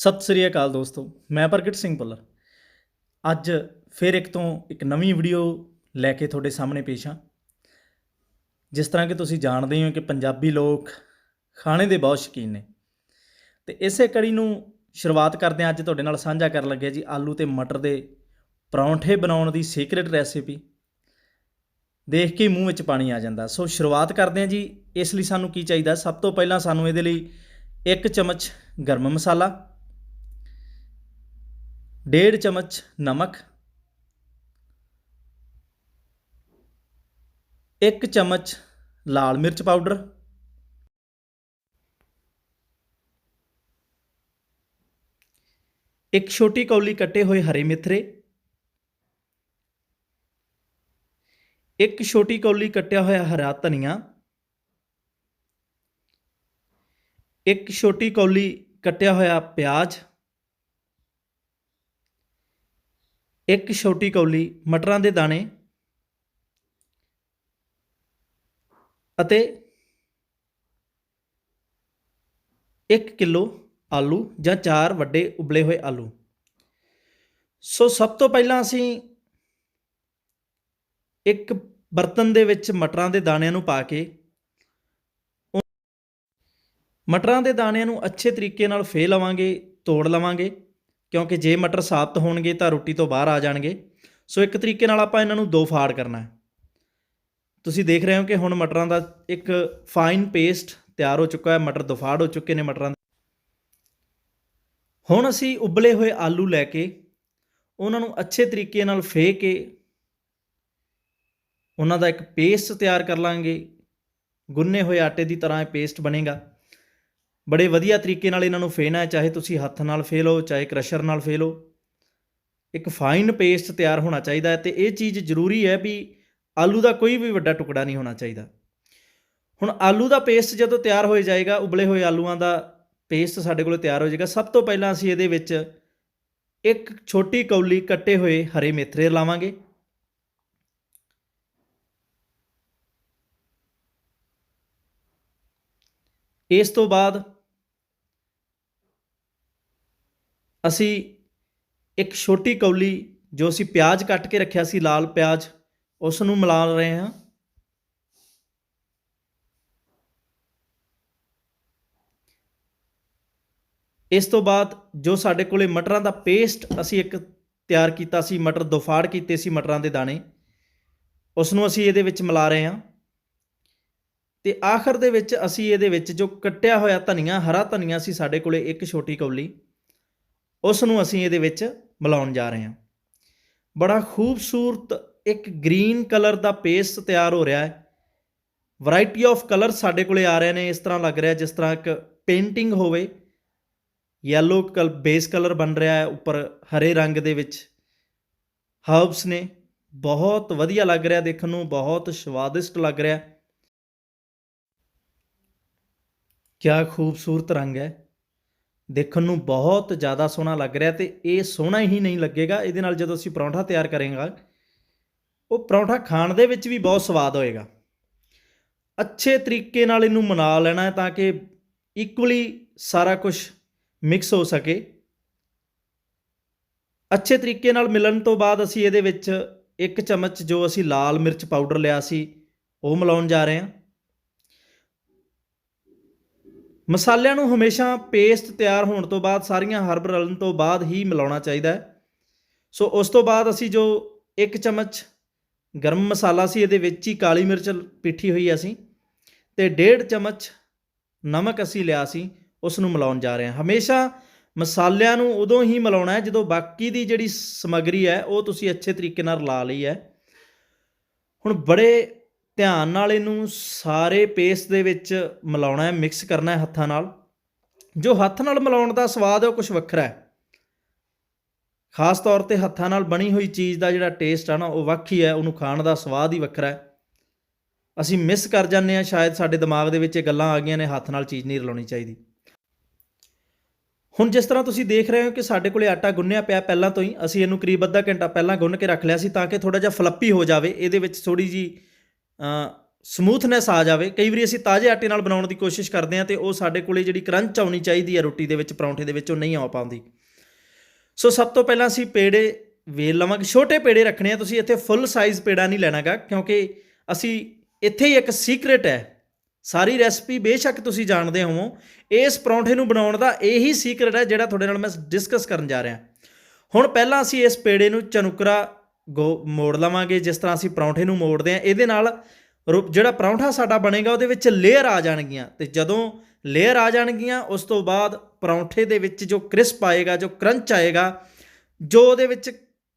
ਸਤਿ ਸ੍ਰੀ ਅਕਾਲ ਦੋਸਤੋ, ਮੈਂ ਪ੍ਰਗਟ ਸਿੰਘ ਭੁੱਲਰ। ਅੱਜ ਫਿਰ ਇੱਕ ਤੋਂ ਇੱਕ ਨਵੀਂ ਵੀਡੀਓ ਲੈ ਕੇ ਤੁਹਾਡੇ ਸਾਹਮਣੇ ਪੇਸ਼ ਹਾਂ। ਜਿਸ ਤਰ੍ਹਾਂ ਕਿ ਤੁਸੀਂ ਜਾਣਦੇ ਹੋ ਕਿ ਪੰਜਾਬੀ ਲੋਕ ਖਾਣੇ ਦੇ ਬਹੁਤ ਸ਼ੌਕੀਨ ਨੇ। ਤੇ ਇਸੇ ਕੜੀ ਨੂੰ ਸ਼ੁਰੂਆਤ ਕਰਦੇ ਹਾਂ। ਅੱਜ ਤੁਹਾਡੇ ਨਾਲ ਸਾਂਝਾ ਕਰਨ ਲੱਗਿਆ ਜੀ ਆਲੂ ਤੇ ਮਟਰ ਦੇ ਪਰੌਂਠੇ ਬਣਾਉਣ ਦੀ ਸੀਕ੍ਰੀਟ ਰੈਸਿਪੀ ਦੇਖ ਕੇ ਮੂੰਹ ਵਿੱਚ ਪਾਣੀ ਆ ਜਾਂਦਾ। ਸੋ ਸ਼ੁਰੂਆਤ ਕਰਦੇ ਹਾਂ ਜੀ, ਇਸ ਲਈ ਸਾਨੂੰ ਕੀ ਚਾਹੀਦਾ? ਸਭ ਤੋਂ ਪਹਿਲਾਂ ਸਾਨੂੰ ਇਹਦੇ ਲਈ ਇੱਕ ਚਮਚ ਗਰਮ ਮਸਾਲਾ ਡੇਢ ਚਮਚ ਨਮਕ ਇੱਕ ਚਮਚ ਲਾਲ ਮਿਰਚ ਪਾਊਡਰ ਇੱਕ ਛੋਟੀ ਕੌਲੀ ਕੱਟੇ ਹੋਏ ਹਰੇ ਮਿੱਥਰੇ ਇੱਕ ਛੋਟੀ ਕੌਲੀ ਕੱਟਿਆ ਹੋਇਆ ਹਰਾ ਧਨੀਆ ਇੱਕ ਛੋਟੀ ਕੌਲੀ ਕੱਟਿਆ ਹੋਇਆ ਪਿਆਜ਼ ਇੱਕ ਛੋਟੀ ਕੌਲੀ, ਮਟਰਾਂ ਦੇ ਦਾਣੇ ਅਤੇ 1 ਕਿਲੋ ਆਲੂ ਜਾਂ 4 ਵੱਡੇ ਉਬਲੇ ਹੋਏ ਆਲੂ। ਸੋ ਸਭ ਤੋਂ ਪਹਿਲਾਂ ਅਸੀਂ ਇੱਕ ਬਰਤਨ ਦੇ ਵਿੱਚ ਮਟਰਾਂ ਦੇ ਦਾਣਿਆਂ ਨੂੰ ਪਾ ਕੇ ਮਟਰਾਂ ਦੇ ਦਾਣਿਆਂ ਨੂੰ ਅੱਛੇ ਤਰੀਕੇ ਨਾਲ ਫੇ ਲਵਾਂਗੇ, ਤੋੜ ਲਵਾਂਗੇ। ਕਿਉਂਕਿ ਜੇ ਮਟਰ ਸਾਬਤ ਹੋਣਗੇ ਤਾਂ ਰੋਟੀ ਤੋਂ ਬਾਹਰ ਆ ਜਾਣਗੇ। ਸੋ ਇੱਕ ਤਰੀਕੇ ਨਾਲ ਆਪਾਂ ਇਹਨਾਂ ਨੂੰ ਦੋ ਫਾੜ ਕਰਨਾ ਹੈ। ਤੁਸੀਂ ਦੇਖ ਰਹੇ ਹੋ ਕਿ ਹੁਣ ਮਟਰਾਂ ਦਾ ਇੱਕ ਫਾਈਨ ਪੇਸਟ ਤਿਆਰ ਹੋ ਚੁੱਕਾ ਹੈ। ਮਟਰ ਦੁਫਾੜ ਹੋ ਚੁੱਕੇ ਨੇ ਮਟਰਾਂ ਹੁਣ ਅਸੀਂ ਉਬਲੇ ਹੋਏ ਆਲੂ ਲੈ ਕੇ ਉਹਨਾਂ ਨੂੰ ਅੱਛੇ ਤਰੀਕੇ ਨਾਲ ਫੇ ਕੇ ਉਹਨਾਂ ਦਾ ਇੱਕ ਪੇਸਟ ਤਿਆਰ ਕਰ ਲਾਂਗੇ। ਗੁੰਨੇ ਹੋਏ ਆਟੇ ਦੀ ਤਰ੍ਹਾਂ ਇਹ ਪੇਸਟ ਬਣੇਗਾ। ਬੜੇ ਵਧੀਆ ਤਰੀਕੇ ਨਾਲ ਇਹਨਾਂ ਨੂੰ ਫੇਣਾ ਹੈ, ਚਾਹੇ ਤੁਸੀਂ ਹੱਥ ਨਾਲ ਫੇਲੋ ਚਾਹੇ ਕ੍ਰਸ਼ਰ ਨਾਲ ਫੇਲੋ ਇੱਕ ਫਾਈਨ ਪੇਸਟ ਤਿਆਰ ਹੋਣਾ ਚਾਹੀਦਾ ਹੈ ਤੇ ਇਹ ਚੀਜ਼ ਜ਼ਰੂਰੀ ਹੈ ਵੀ ਆਲੂ ਦਾ ਕੋਈ ਵੀ ਵੱਡਾ ਟੁਕੜਾ ਨਹੀਂ ਹੋਣਾ ਚਾਹੀਦਾ। ਹੁਣ ਆਲੂ ਦਾ ਪੇਸਟ ਜਦੋਂ ਤਿਆਰ ਹੋ ਜਾਏਗਾ, ਉਬਲੇ ਹੋਏ ਆਲੂਆਂ ਦਾ ਪੇਸਟ ਸਾਡੇ ਕੋਲ ਤਿਆਰ ਹੋ ਜਾਏਗਾ, ਸਭ ਤੋਂ ਪਹਿਲਾਂ ਅਸੀਂ ਇਹਦੇ ਵਿੱਚ ਇੱਕ ਛੋਟੀ ਕੌਲੀ ਕੱਟੇ ਹੋਏ ਹਰੇ ਮੇਥਰੇ ਲਾਵਾਂਗੇ। ਇਸ ਤੋਂ ਬਾਅਦ ਅਸੀਂ ਇੱਕ ਛੋਟੀ ਕੌਲੀ ਜੋ ਅਸੀਂ ਪਿਆਜ਼ ਕੱਟ ਕੇ ਰੱਖਿਆ ਸੀ, ਲਾਲ ਪਿਆਜ਼ ਉਸ ਨੂੰ ਮਿਲਾ ਰਹੇ ਹਾਂ। ਇਸ ਤੋਂ ਬਾਅਦ ਜੋ ਸਾਡੇ ਕੋਲੇ ਮਟਰਾਂ ਦਾ ਪੇਸਟ ਅਸੀਂ ਇੱਕ ਤਿਆਰ ਕੀਤਾ ਸੀ, ਮਟਰ ਦੁਫਾੜ ਕੀਤੇ ਸੀ ਮਟਰਾਂ ਦੇ ਦਾਣੇ ਉਸ ਨੂੰ ਅਸੀਂ ਇਹਦੇ ਵਿੱਚ ਮਿਲਾ ਰਹੇ ਹਾਂ। ਤੇ ਆਖਰ ਦੇ ਵਿੱਚ ਅਸੀਂ ਇਹਦੇ ਵਿੱਚ ਜੋ ਕੱਟਿਆ ਹੋਇਆ ਧਨੀਆ, ਹਰਾ ਧਨੀਆ ਸੀ ਸਾਡੇ ਕੋਲੇ ਇੱਕ ਛੋਟੀ ਕੌਲੀ ਉਸ ਨੂੰ ਅਸੀਂ ਇਹਦੇ ਵਿੱਚ ਮਿਲਾਉਣ ਜਾ ਰਹੇ ਹਾਂ। ਬੜਾ ਖੂਬਸੂਰਤ ਇੱਕ ਗ੍ਰੀਨ ਕਲਰ ਦਾ ਪੇਸਟ ਤਿਆਰ ਹੋ ਰਿਹਾ ਹੈ। ਵੈਰਾਈਟੀ ਆਫ ਕਲਰ ਸਾਡੇ ਕੋਲੇ ਆ ਰਹੇ ਨੇ, ਇਸ ਤਰ੍ਹਾਂ ਲੱਗ ਰਿਹਾ ਜਿਸ ਤਰ੍ਹਾਂ ਇੱਕ ਪੇਂਟਿੰਗ ਹੋਵੇ। ਯੈਲੋ ਕਲ ਬੇਸ ਕਲਰ ਬਣ ਰਿਹਾ ਹੈ, ਉੱਪਰ ਹਰੇ ਰੰਗ ਦੇ ਵਿੱਚ। ਹਰਬਸ ਨੇ ਬਹੁਤ ਵਧੀਆ ਲੱਗ ਰਿਹਾ ਦੇਖਣ ਨੂੰ, ਬਹੁਤ ਸਵਾਦਿਸ਼ਟ ਲੱਗ ਰਿਹਾ। ਕਿਆ ਖੂਬਸੂਰਤ ਰੰਗ ਹੈ। ਦੇਖਣ ਨੂੰ ਬਹੁਤ ਜ਼ਿਆਦਾ ਸੋਹਣਾ ਲੱਗ ਰਿਹਾ ਤੇ ਇਹ ਸੋਹਣਾ ਹੀ ਨਹੀਂ ਲੱਗੇਗਾ। ਇਹਦੇ ਨਾਲ ਜਦੋਂ ਅਸੀਂ ਪਰੌਂਠਾ ਤਿਆਰ ਕਰਾਂਗੇ, ਉਹ ਪਰੌਂਠਾ ਖਾਣ ਦੇ ਵਿੱਚ ਵੀ ਬਹੁਤ ਸਵਾਦ ਹੋਏਗਾ। ਅੱਛੇ ਤਰੀਕੇ ਨਾਲ ਇਹਨੂੰ ਮਨਾ ਲੈਣਾ ਹੈ ਤਾਂ ਕਿ ਇਕੁਅਲੀ ਸਾਰਾ ਕੁਝ ਮਿਕਸ ਹੋ ਸਕੇ। ਅੱਛੇ ਤਰੀਕੇ ਨਾਲ ਮਿਲਣ ਤੋਂ ਬਾਅਦ ਅਸੀਂ ਇਹਦੇ ਵਿੱਚ ਇੱਕ ਚਮਚ ਜੋ ਅਸੀਂ ਲਾਲ ਮਿਰਚ ਪਾਊਡਰ ਲਿਆ ਸੀ, ਉਹ ਮਿਲਾਉਣ ਜਾ ਰਹੇ ਹਾਂ। ਮਸਾਲਿਆਂ ਨੂੰ ਹਮੇਸ਼ਾ ਪੇਸਟ ਤਿਆਰ ਹੋਣ ਤੋਂ ਬਾਅਦ ਸਾਰੀਆਂ ਹਰਬ ਰਲਣ ਤੋਂ ਬਾਅਦ ਹੀ ਮਿਲਾਉਣਾ ਚਾਹੀਦਾ ਹੈ। ਸੋ ਉਸ ਤੋਂ ਬਾਅਦ ਅਸੀਂ ਜੋ ਇੱਕ ਚਮਚ ਗਰਮ ਮਸਾਲਾ ਸੀ, ਇਹਦੇ ਵਿੱਚ ਹੀ ਕਾਲੀ ਮਿਰਚ ਪਿੱਠੀ ਹੋਈ ਅਸੀਂ ਤੇ ਡੇਢ ਚਮਚ ਨਮਕ ਅਸੀਂ ਲਿਆ ਸੀ, ਉਸ ਨੂੰ ਮਿਲਾਉਣ ਜਾ ਰਹੇ ਹਾਂ। ਹਮੇਸ਼ਾ ਮਸਾਲਿਆਂ ਨੂੰ ਉਦੋਂ ਹੀ ਮਿਲਾਉਣਾ ਹੈ ਜਦੋਂ ਬਾਕੀ ਦੀ ਜਿਹੜੀ ਸਮੱਗਰੀ ਹੈ, ਉਹ ਤੁਸੀਂ ਅੱਛੇ ਤਰੀਕੇ ਨਾਲ ਲਾ ਲਈ ਹੈ। ਹੁਣ ਬੜੇ ਧਿਆਨ ਨਾਲ ਇਹਨੂੰ ਸਾਰੇ ਪੇਸਟ ਦੇ ਵਿੱਚ ਮਿਲਾਉਣਾ ਹੈ ਮਿਕਸ ਕਰਨਾ ਹੈ ਹੱਥਾਂ ਨਾਲ। ਜੋ ਹੱਥ ਨਾਲ ਮਿਲਾਉਣ ਦਾ ਸਵਾਦ ਹੈ, ਉਹ ਕੁਝ ਵੱਖਰਾ ਹੈ। ਖਾਸ ਤੌਰ ਤੇ ਹੱਥਾਂ ਨਾਲ ਬਣੀ ਹੋਈ ਚੀਜ਼ ਦਾ ਜਿਹੜਾ ਟੇਸਟ ਆ ਨਾ, ਉਹ ਵੱਖ ਹੀ ਹੈ, ਉਹਨੂੰ ਖਾਣ ਦਾ ਸਵਾਦ ਹੀ ਵੱਖਰਾ ਹੈ। ਅਸੀਂ ਮਿਸ ਕਰ ਜਾਂਦੇ ਆ ਸ਼ਾਇਦ ਸਾਡੇ ਦਿਮਾਗ ਦੇ ਵਿੱਚ ਇਹ ਗੱਲਾਂ ਆ ਗਈਆਂ ਨੇ, ਹੱਥ ਨਾਲ ਚੀਜ਼ ਨਹੀਂ ਰਲਾਉਣੀ ਚਾਹੀਦੀ। ਹੁਣ ਜਿਸ ਤਰ੍ਹਾਂ ਤੁਸੀਂ ਦੇਖ ਰਹੇ ਹੋ ਕਿ ਸਾਡੇ ਕੋਲੇ ਆਟਾ ਗੁੰਨਿਆ ਪਿਆ ਪਹਿਲਾਂ ਤੋਂ ਹੀ, ਅਸੀਂ ਇਹਨੂੰ ਕਰੀਬ ਅੱਧਾ ਘੰਟਾ ਪਹਿਲਾਂ ਗੁੰਨ ਕੇ ਰੱਖ ਲਿਆ ਸੀ ਤਾਂ ਕਿ ਥੋੜਾ ਜਿਹਾ ਫਲੱਪੀ ਹੋ ਜਾਵੇ, ਇਹਦੇ ਵਿੱਚ ਥੋੜੀ ਜੀ ਸਮੂਥਨੈਸ ਆ ਜਾਵੇ। ਕਈ ਵਾਰੀ ਅਸੀਂ ਤਾਜ਼ੇ ਆਟੇ ਨਾਲ ਬਣਾਉਣ ਦੀ ਕੋਸ਼ਿਸ਼ ਕਰਦੇ ਹਾਂ ਤੇ ਉਹ ਸਾਡੇ ਕੋਲੇ ਜਿਹੜੀ ਕਰੰਚ ਆਉਣੀ ਚਾਹੀਦੀ ਹੈ ਰੋਟੀ ਦੇ ਵਿੱਚ, ਪਰੌਂਠੇ ਦੇ ਵਿੱਚ, ਉਹ ਨਹੀਂ ਆ ਪਾਉਂਦੀ। ਸੋ ਸਭ ਤੋਂ ਪਹਿਲਾਂ ਅਸੀਂ ਪੇੜੇ ਵੇਲ ਲਵਾਂਗੇ। ਛੋਟੇ ਪੇੜੇ ਰੱਖਣੇ ਆ, ਤੁਸੀਂ ਇੱਥੇ ਫੁੱਲ ਸਾਈਜ਼ ਪੇੜਾ ਨਹੀਂ ਲੈਣਾਗਾ, ਕਿਉਂਕਿ ਅਸੀਂ ਇੱਥੇ ਹੀ ਇੱਕ ਸੀਕ੍ਰੇਟ ਹੈ। ਸਾਰੀ ਰੈਸਪੀ ਬੇਸ਼ੱਕ ਤੁਸੀਂ ਜਾਣਦੇ ਹੋਵੋ, ਇਸ ਪਰੌਂਠੇ ਨੂੰ ਬਣਾਉਣ ਦਾ ਇਹੀ ਸੀਕ੍ਰੇਟ ਹੈ ਜਿਹੜਾ ਤੁਹਾਡੇ ਨਾਲ ਮੈਂ ਡਿਸਕਸ ਕਰਨ ਜਾ ਰਿਹਾ। ਹੁਣ ਪਹਿਲਾਂ ਅਸੀਂ ਇਸ ਪੇੜੇ ਨੂੰ ਚਨੁਕਰਾ ਗੋ ਮੋੜ ਲਵਾਂਗੇ, ਜਿਸ ਤਰ੍ਹਾਂ ਅਸੀਂ ਪਰੌਂਠੇ ਨੂੰ ਮੋੜਦੇ ਆ ਇਹਦੇ ਨਾਲ ਰੋ- ਜਿਹੜਾ ਪਰੌਂਠਾ ਸਾਡਾ ਬਣੇਗਾ, ਉਹਦੇ ਵਿੱਚ ਲੇਅਰ ਆ ਜਾਣਗੀਆਂ। ਤੇ ਜਦੋਂ ਲੇਅਰ ਆ ਜਾਣਗੀਆਂ, ਉਸ ਤੋਂ ਬਾਅਦ ਪਰੌਂਠੇ ਦੇ ਵਿੱਚ ਜੋ ਕ੍ਰਿਸਪ ਆਏਗਾ, ਜੋ ਕਰੰਚ ਆਏਗਾ, ਜੋ ਉਹਦੇ ਵਿੱਚ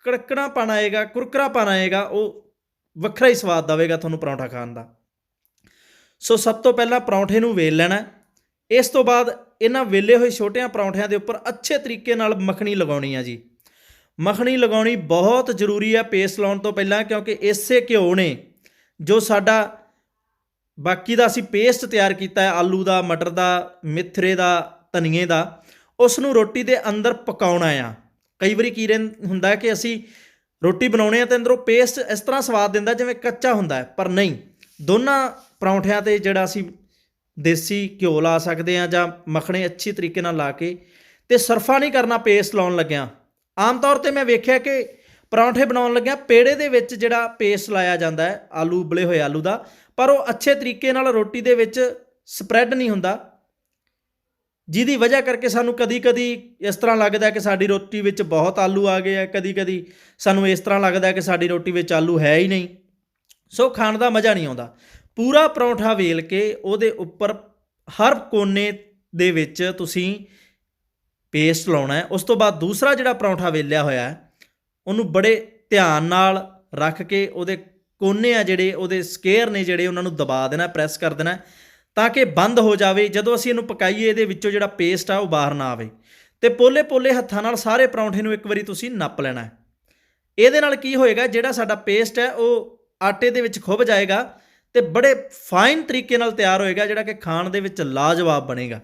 ਕੜਕਣਾਪਣ ਆਏਗਾ ਕੁਰਕਰਾਪਣ ਆਏਗਾ, ਉਹ ਵੱਖਰਾ ਹੀ ਸਵਾਦ ਦੇਵੇਗਾ ਤੁਹਾਨੂੰ ਪਰੌਂਠਾ ਖਾਣ ਦਾ। ਸੋ ਸਭ ਤੋਂ ਪਹਿਲਾਂ ਪਰੌਂਠੇ ਨੂੰ ਵੇਲ ਲੈਣਾ ਇਸ ਤੋਂ ਬਾਅਦ ਇਹਨਾਂ ਵੇਲੇ ਹੋਏ ਛੋਟਿਆਂ ਪਰੌਂਠਿਆਂ ਦੇ ਉੱਪਰ ਅੱਛੇ ਤਰੀਕੇ ਨਾਲ ਮੱਖਣੀ ਲਗਾਉਣੀ ਆ ਜੀ। ਮੱਖਣੀ ਲਗਾਉਣੀ ਬਹੁਤ ਜ਼ਰੂਰੀ ਹੈ ਪੇਸਟ ਲਾਉਣ ਤੋਂ ਪਹਿਲਾਂ, ਕਿਉਂਕਿ ਇਸੇ ਘਿਓ ਨੇ ਜੋ ਸਾਡਾ ਬਾਕੀ ਦਾ ਅਸੀਂ ਪੇਸਟ ਤਿਆਰ ਕੀਤਾ ਹੈ, ਆਲੂ ਦਾ, ਮਟਰ ਦਾ, ਮਿੱਥਰੇ ਦਾ, ਧਨੀਏ ਦਾ, ਉਸ ਨੂੰ ਰੋਟੀ ਦੇ ਅੰਦਰ ਪਕਾਉਣਾ ਆ। ਕਈ ਵਾਰੀ ਕੀ ਰਹਿੰ- ਹੁੰਦਾ ਕਿ ਅਸੀਂ ਰੋਟੀ ਬਣਾਉਣੇ ਆ ਤੇ ਅੰਦਰੋਂ ਪੇਸਟ ਇਸ ਤਰ੍ਹਾਂ ਸਵਾਦ ਦਿੰਦਾ ਜਿਵੇਂ ਕੱਚਾ ਹੁੰਦਾ ਹੈ, ਪਰ ਨਹੀਂ। ਦੋਨਾਂ ਪਰੌਂਠਿਆਂ ਤੇ ਜਿਹੜਾ ਅਸੀਂ ਦੇਸੀ ਘਿਓ ਲਾ ਸਕਦੇ ਆ ਜਾਂ ਮੱਖਣੇ ਅੱਛੀ ਤਰੀਕੇ ਨਾਲ ਲਾ ਕੇ, ਤੇ ਸਰਫਾ ਨਹੀਂ ਕਰਨਾ, ਪੇਸਟ ਲਾਉਣ ਲੱਗਿਆ। ਆਮ ਤੌਰ ਤੇ ਮੈਂ ਵੇਖਿਆ ਕਿ ਪਰੌਂਠੇ ਬਣਾਉਣ ਲੱਗਿਆ ਪੇੜੇ ਦੇ ਵਿੱਚ ਜਿਹੜਾ ਪੇਸਟ ਲਾਇਆ ਜਾਂਦਾ ਹੈ, ਆਲੂ ਉਬਲੇ ਹੋਏ ਆਲੂ ਦਾ, ਪਰ ਉਹ ਅੱਛੇ ਤਰੀਕੇ ਨਾਲ ਰੋਟੀ ਦੇ ਵਿੱਚ ਸਪਰੈਡ ਨਹੀਂ ਹੁੰਦਾ। ਜਿਹਦੀ ਵਜ੍ਹਾ ਕਰਕੇ ਸਾਨੂੰ ਕਦੀ-ਕਦੀ ਇਸ ਤਰ੍ਹਾਂ ਲੱਗਦਾ ਕਿ ਸਾਡੀ ਰੋਟੀ ਵਿੱਚ ਬਹੁਤ ਆਲੂ ਆ ਗਏ ਆ, ਕਦੀ-ਕਦੀ ਸਾਨੂੰ ਇਸ ਤਰ੍ਹਾਂ ਲੱਗਦਾ ਕਿ ਸਾਡੀ ਰੋਟੀ ਵਿੱਚ ਆਲੂ ਹੈ ਹੀ ਨਹੀਂ। ਸੋ ਖਾਣ ਦਾ ਮਜ਼ਾ ਨਹੀਂ ਆਉਂਦਾ। ਪੂਰਾ ਪਰੌਂਠਾ ਵੇਲ ਕੇ ਉਹਦੇ ਉੱਪਰ ਹਰ ਕੋਨੇ ਦੇ ਵਿੱਚ ਤੁਸੀਂ ਪੇਸਟ ਲਾਉਣਾ ਹੈ। ਉਸ ਤੋਂ ਬਾਅਦ ਦੂਸਰਾ ਜਿਹੜਾ ਪਰੌਂਠਾ ਵੇਲਿਆ ਹੋਇਆ ਹੈ, ਉਹਨੂੰ ਬੜੇ ਧਿਆਨ ਨਾਲ ਰੱਖ ਕੇ ਉਹਦੇ ਕੋਨੇ ਆ ਜਿਹੜੇ, ਉਹਦੇ ਸਕੇਅਰ ਨੇ ਜਿਹੜੇ, ਉਹਨਾਂ ਨੂੰ ਦਬਾ ਦੇਣਾ ਪ੍ਰੈਸ ਕਰ ਦੇਣਾ ਤਾਂ ਕਿ ਬੰਦ ਹੋ ਜਾਵੇ, ਜਦੋਂ ਅਸੀਂ ਇਹਨੂੰ ਪਕਾਈਏ, ਇਹਦੇ ਵਿੱਚੋਂ ਜਿਹੜਾ ਪੇਸਟ ਆ ਉਹ ਬਾਹਰ ਨਾ ਆਵੇ। ਤੇ ਪੋਲੇ-ਪੋਲੇ ਹੱਥਾਂ ਨਾਲ ਸਾਰੇ ਪਰੌਂਠੇ ਨੂੰ ਇੱਕ ਵਾਰੀ ਤੁਸੀਂ ਨੱਪ ਲੈਣਾ ਹੈ। ਇਹਦੇ ਨਾਲ ਕੀ ਹੋਏਗਾ, ਜਿਹੜਾ ਸਾਡਾ ਪੇਸਟ ਹੈ, ਉਹ ਆਟੇ ਦੇ ਵਿੱਚ ਖੁੱਭ ਜਾਏਗਾ ਤੇ ਬੜੇ ਫਾਈਨ ਤਰੀਕੇ ਨਾਲ ਤਿਆਰ ਹੋਏਗਾ, ਜਿਹੜਾ ਕਿ ਖਾਣ ਦੇ ਵਿੱਚ ਲਾਜਵਾਬ ਬਣੇਗਾ।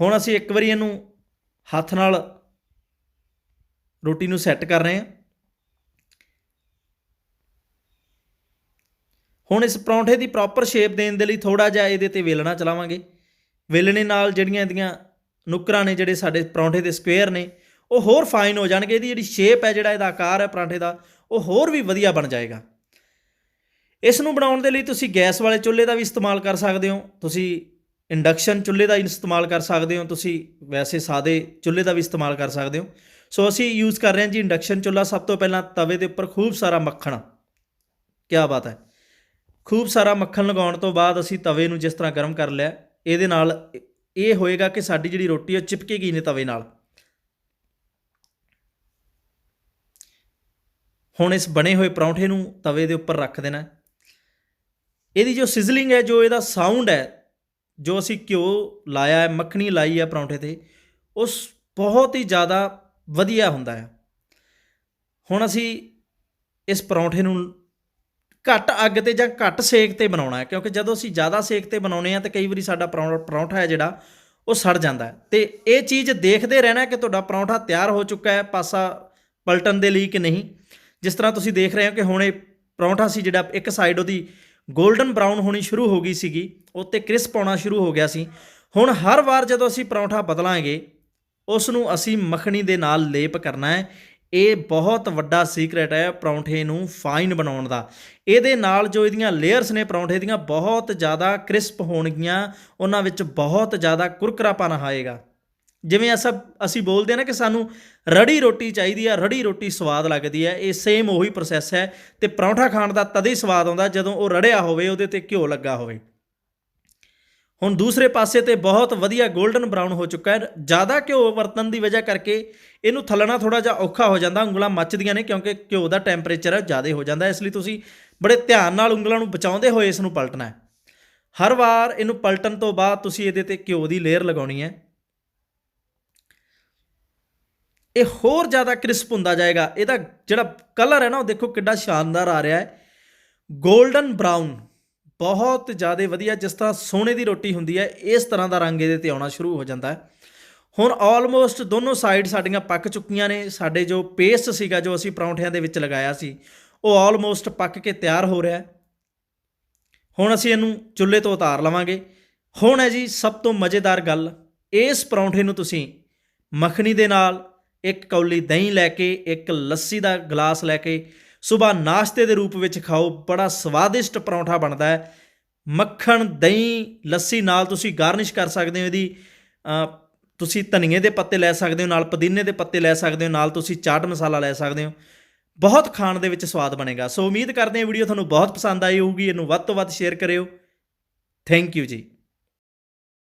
ਹੁਣ ਅਸੀਂ ਇੱਕ ਵਾਰੀ ਇਹਨੂੰ ਹੱਥ ਨਾਲ ਰੋਟੀ ਨੂੰ ਸੈੱਟ ਕਰ ਰਹੇ ਹਾਂ। ਹੁਣ ਇਸ ਪਰੌਂਠੇ ਦੀ ਪ੍ਰੋਪਰ ਸ਼ੇਪ ਦੇਣ ਦੇ ਲਈ ਥੋੜਾ ਜਿਹਾ ਇਹਦੇ ਤੇ ਵੇਲਣਾ ਚਲਾਵਾਂਗੇ। ਵੇਲਣੇ ਨਾਲ ਜਿਹੜੀਆਂ ਇਹਦੀਆਂ ਨੁਕਰਾਂ ਨੇ ਜਿਹੜੇ ਸਾਡੇ ਪਰੌਂਠੇ ਦੇ ਸਕੁਅਰ ਨੇ, ਉਹ ਹੋਰ ਫਾਈਨ ਹੋ ਜਾਣਗੇ। ਇਹਦੀ ਜਿਹੜੀ ਸ਼ੇਪ ਹੈ, ਜਿਹੜਾ ਇਹਦਾ ਆਕਾਰ ਹੈ ਪਰਾਂਠੇ ਦਾ, ਉਹ ਹੋਰ ਵੀ ਵਧੀਆ ਬਣ ਜਾਏਗਾ। ਇਸ ਨੂੰ ਬਣਾਉਣ ਦੇ ਲਈ ਤੁਸੀਂ ਗੈਸ ਵਾਲੇ ਚੁੱਲ੍ਹੇ ਦਾ ਵੀ ਇਸਤੇਮਾਲ ਕਰ ਸਕਦੇ ਹੋ। ਤੁਸੀਂ ਇੰਡਕਸ਼ਨ ਚੁੱਲ੍ਹੇ ਦਾ ਇਸਤੇਮਾਲ ਕਰ ਸਕਦੇ ਹੋ, ਤੁਸੀਂ ਵੈਸੇ ਸਾਦੇ ਚੁੱਲ੍ਹੇ ਦਾ ਵੀ ਇਸਤੇਮਾਲ ਕਰ ਸਕਦੇ ਹੋ। ਸੋ ਅਸੀਂ ਯੂਜ਼ ਕਰ ਰਹੇ ਹਾਂ ਜੀ ਇੰਡਕਸ਼ਨ ਚੁੱਲ੍ਹਾ। ਸਭ ਤੋਂ ਪਹਿਲਾਂ ਤਵੇ ਦੇ ਉੱਪਰ ਖੂਬ ਸਾਰਾ ਮੱਖਣ। ਕੀ ਬਾਤ ਹੈ। ਖੂਬ ਸਾਰਾ ਮੱਖਣ ਲਗਾਉਣ ਤੋਂ ਬਾਅਦ ਅਸੀਂ ਤਵੇ ਨੂੰ ਜਿਸ ਤਰ੍ਹਾਂ ਗਰਮ ਕਰ ਲਿਆ, ਇਹਦੇ ਨਾਲ ਇਹ ਹੋਏਗਾ ਕਿ ਸਾਡੀ ਜਿਹੜੀ ਰੋਟੀ ਉਹ ਚਿਪਕੇਗੀ ਨਹੀਂ ਤਵੇ ਨਾਲ। ਹੁਣ ਇਸ ਬਣੇ ਹੋਏ ਪਰੌਂਠੇ ਨੂੰ ਤਵੇ ਦੇ ਉੱਪਰ ਰੱਖ ਦੇਣਾ। ਇਹਦੀ ਜੋ ਸਿਜ਼ਲਿੰਗ ਹੈ, ਜੋ ਇਹਦਾ ਸਾਊਂਡ ਹੈ ਜੋ ਅਸੀਂ ਘਿਓ ਲਾਇਆ ਹੈ, ਮੱਖਣੀ ਲਾਈ ਹੈ ਪਰੌਂਠੇ ਤੇ, ਉਸ ਬਹੁਤ ਹੀ ਜ਼ਿਆਦਾ ਵਧੀਆ ਹੁੰਦਾ ਹੈ। ਹੁਣ ਅਸੀਂ ਇਸ ਪਰੌਂਠੇ ਨੂੰ ਘੱਟ ਅੱਗ ਤੇ ਜਾਂ ਘੱਟ ਸੇਕ ਤੇ ਬਣਾਉਣਾ ਹੈ, ਕਿਉਂਕਿ ਜਦੋਂ ਅਸੀਂ ਜ਼ਿਆਦਾ ਸੇਕ ਤੇ ਬਣਾਉਨੇ ਆ ਤਾਂ ਕਈ ਵਾਰੀ ਸਾਡਾ ਪਰੌਂ- ਪਰੌਂਠਾ ਹੈ ਜਿਹੜਾ, ਉਹ ਸੜ ਜਾਂਦਾ ਹੈ। ਤੇ ਇਹ ਚੀਜ਼ ਦੇਖਦੇ ਰਹਿਣਾ ਕਿ ਤੁਹਾਡਾ ਪਰੌਂਠਾ ਤਿਆਰ ਹੋ ਚੁੱਕਾ ਹੈ, ਪਾਸਾ ਪਲਟਣ ਦੇ ਲਈ ਕਿ ਨਹੀਂ। ਜਿਸ ਤਰ੍ਹਾਂ ਤੁਸੀਂ ਦੇਖ ਰਹੇ ਹੋ ਕਿ ਹੁਣ ਇਹ ਪਰੌਂਠਾ ਸੀ ਜਿਹੜਾ ਇੱਕ ਸਾਈਡ ਉਹਦੀ 골ਡਨ ਬਰਾਊਨ ਹੋਣੀ ਸ਼ੁਰੂ ਹੋ ਗਈ ਸੀਗੀ, ਉੱਤੇ ਕ੍ਰਿਸਪ ਆਉਣਾ ਸ਼ੁਰੂ ਹੋ ਗਿਆ ਸੀ। ਹੁਣ ਹਰ ਵਾਰ ਜਦੋਂ ਅਸੀਂ ਪਰੌਂਠਾ ਬਦਲਾਂਗੇ ਉਸ ਨੂੰ ਅਸੀਂ ਮੱਖਣੀ ਦੇ ਨਾਲ ਲੇਪ ਕਰਨਾ ਹੈ। ਇਹ ਬਹੁਤ ਵੱਡਾ ਸੀਕ੍ਰੇਟ ਹੈ ਪਰੌਂਠੇ ਨੂੰ ਫਾਈਨ ਬਣਾਉਣ ਦਾ। ਇਹਦੇ ਨਾਲ ਜੋ ਇਹਦੀਆਂ ਲੇਅਰਸ ਨੇ ਪਰੌਂਠੇ ਦੀਆਂ, ਬਹੁਤ ਜ਼ਿਆਦਾ ਕ੍ਰਿਸਪ ਹੋਣਗੀਆਂ, ਉਹਨਾਂ ਵਿੱਚ ਬਹੁਤ ਜ਼ਿਆਦਾ ਕੁਰਕਰਾਪਨ ਆਏਗਾ। ਜਿਵੇਂ ਅਸਾਂ ਅਸੀਂ ਬੋਲਦੇ ਆ ਨਾ ਕਿ ਸਾਨੂੰ ਰੜੀ ਰੋਟੀ ਚਾਹੀਦੀ ਆ, ਰੜੀ ਰੋਟੀ ਸਵਾਦ ਲੱਗਦੀ ਹੈ ਇਹ ਸੇਮ ਉਹੀ ਪ੍ਰੋਸੈਸ ਹੈ ਤੇ ਪਰੌਂਠਾ ਖਾਣ ਦਾ ਤਦ ਹੀ ਸਵਾਦ ਆਉਂਦਾ ਜਦੋਂ ਉਹ ਰੜਿਆ ਹੋਵੇ, ਉਹਦੇ ਤੇ ਘਿਓ ਲੱਗਾ ਹੋਵੇ। ਹੁਣ ਦੂਸਰੇ ਪਾਸੇ ਤੇ ਬਹੁਤ ਵਧੀਆ 골ਡਨ ਬਰਾਊਨ ਹੋ ਚੁੱਕਾ ਹੈ। ਜ਼ਿਆਦਾ ਘਿਓ ਵਰਤਣ ਦੀ ਵਜ੍ਹਾ ਕਰਕੇ ਇਹਨੂੰ ਥੱਲਣਾ ਥੋੜਾ ਜਿਹਾ ਔਖਾ ਹੋ ਜਾਂਦਾ, ਉਂਗਲਾਂ ਮੱਚਦੀਆਂ ਨੇ ਕਿਉਂਕਿ ਘਿਓ ਦਾ ਟੈਂਪਰੇਚਰ ਜ਼ਿਆਦਾ ਹੋ ਜਾਂਦਾ। ਇਸ ਲਈ ਤੁਸੀਂ ਬੜੇ ਧਿਆਨ ਨਾਲ ਉਂਗਲਾਂ ਨੂੰ ਬਚਾਉਂਦੇ ਹੋਏ ਇਸ ਨੂੰ ਪਲਟਣਾ ਹੈ। ਹਰ ਵਾਰ ਇਹਨੂੰ ਪਲਟਣ ਤੋਂ ਬਾਅਦ ਤੁਸੀਂ ਇਹਦੇ ਤੇ ਘਿਓ ਦੀ ਲੇਅਰ ਲਗਾਉਣੀ ਹੈ। ਇਹ ਹੋਰ ਜ਼ਿਆਦਾ ਕ੍ਰਿਸਪ ਹੁੰਦਾ ਜਾਏਗਾ। ਇਹਦਾ ਜਿਹੜਾ ਕਲਰ ਹੈ ਨਾ, ਉਹ ਦੇਖੋ ਕਿੱਡਾ ਸ਼ਾਨਦਾਰ ਆ ਰਿਹਾ ਹੈ। 골ਡਨ ਬਰਾਊਨ ਬਹੁਤ ਜ਼ਿਆਦਾ ਵਧੀਆ, ਜਿਸ ਤਰ੍ਹਾਂ ਸੋਨੇ ਦੀ ਰੋਟੀ ਹੁੰਦੀ ਹੈ, ਇਸ ਤਰ੍ਹਾਂ ਦਾ ਰੰਗ ਇਹਦੇ ਤੇ ਆਉਣਾ ਸ਼ੁਰੂ ਹੋ ਜਾਂਦਾ ਹੈ। ਹੁਣ ਆਲਮੋਸਟ ਦੋਨੋਂ ਸਾਈਡ ਸਾਡੀਆਂ ਪੱਕ ਚੁੱਕੀਆਂ ਨੇ। ਸਾਡੇ ਜੋ ਪੇਸਟ ਸੀਗਾ, ਜੋ ਅਸੀਂ ਪਰੌਂਠਿਆਂ ਦੇ ਵਿੱਚ ਲਗਾਇਆ ਸੀ, ਉਹ ਆਲਮੋਸਟ ਪੱਕ ਕੇ ਤਿਆਰ ਹੋ ਰਿਹਾ ਹੈ। ਹੁਣ ਅਸੀਂ ਇਹਨੂੰ ਚੁੱਲ੍ਹੇ ਤੋਂ ਉਤਾਰ ਲਵਾਂਗੇ। ਹੁਣ ਹੈ ਜੀ, ਸਭ ਤੋਂ ਮਜ਼ੇਦਾਰ ਗੱਲ, ਇਸ ਪਰੌਂਠੇ ਨੂੰ ਤੁਸੀਂ ਮੱਖਣੀ ਦੇ ਨਾਲ ਇੱਕ ਕੌਲੀ ਦਹੀਂ ਲੈ ਕੇ, ਇੱਕ ਲੱਸੀ ਦਾ ਗਲਾਸ ਲੈ ਕੇ, ਸਵੇਰ ਨਾਸ਼ਤੇ ਦੇ ਰੂਪ ਵਿੱਚ ਖਾਓ, ਬੜਾ ਸਵਾਦਿਸ਼ਟ ਪਰੌਂਠਾ ਬਣਦਾ ਹੈ। ਮੱਖਣ, ਦਹੀਂ, ਲੱਸੀ ਨਾਲ ਤੁਸੀਂ ਗਾਰਨਿਸ਼ ਕਰ ਸਕਦੇ ਹੋ ਇਹਦੀ ਤੁਸੀਂ ਧਨੀਏ ਦੇ ਪੱਤੇ ਲੈ ਸਕਦੇ ਹੋ, ਨਾਲ ਪੁਦੀਨੇ ਦੇ ਪੱਤੇ ਲੈ ਸਕਦੇ ਹੋ, ਨਾਲ ਤੁਸੀਂ ਚਾਟ ਮਸਾਲਾ ਲੈ ਸਕਦੇ ਹੋ। ਬਹੁਤ ਖਾਣ ਦੇ ਵਿੱਚ ਸਵਾਦ ਬਣੇਗਾ। ਸੋ ਉਮੀਦ ਕਰਦੇ ਹਾਂ ਵੀਡੀਓ ਤੁਹਾਨੂੰ ਬਹੁਤ ਪਸੰਦ ਆਈ ਹੋਊਗੀ। ਇਹਨੂੰ ਵੱਧ ਤੋਂ ਵੱਧ ਸ਼ੇਅਰ ਕਰਿਓ। ਥੈਂਕ ਯੂ ਜੀ।